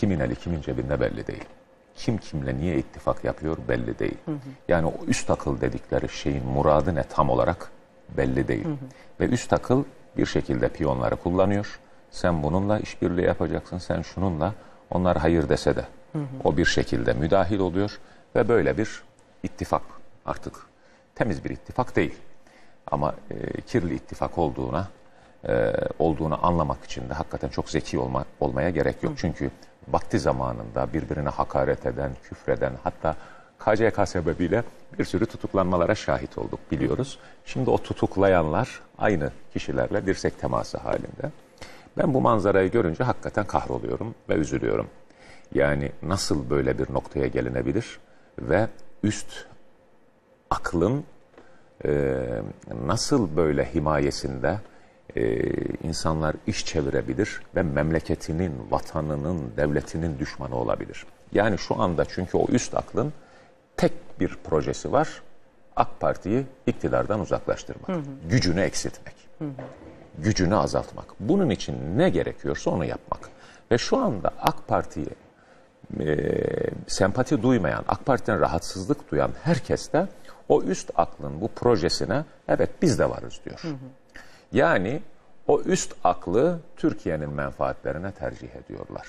kimin eli kimin cebinde belli değil. Kim kimle niye ittifak yapıyor belli değil. Yani o üst akıl dedikleri şeyin muradı ne tam olarak belli değil. Ve üst akıl bir şekilde piyonları kullanıyor. Sen bununla işbirliği yapacaksın, sen şununla. Onlar hayır dese de o bir şekilde müdahil oluyor ve böyle bir ittifak artık temiz bir ittifak değil. Ama e, kirli ittifak olduğuna e, olduğunu anlamak için de hakikaten çok zeki olma, olmaya gerek yok. Çünkü vakti zamanında birbirine hakaret eden, küfreden hatta KCK sebebiyle bir sürü tutuklanmalara şahit olduk biliyoruz. Şimdi o tutuklayanlar aynı kişilerle dirsek teması halinde. Ben bu manzarayı görünce hakikaten kahroluyorum ve üzülüyorum. Yani nasıl böyle bir noktaya gelinebilir ve üst aklın e, nasıl böyle himayesinde e, insanlar iş çevirebilir ve memleketinin, vatanının, devletinin düşmanı olabilir. Yani şu anda çünkü o üst aklın tek bir projesi var. AK Parti'yi iktidardan uzaklaştırmak, gücünü eksiltmek, gücünü azaltmak. Bunun için ne gerekiyorsa onu yapmak. Ve şu anda AK Parti'ye e, sempati duymayan, AK Parti'den rahatsızlık duyan herkes de o üst aklın bu projesine evet biz de varız diyor. Yani o üst aklı Türkiye'nin menfaatlerine tercih ediyorlar.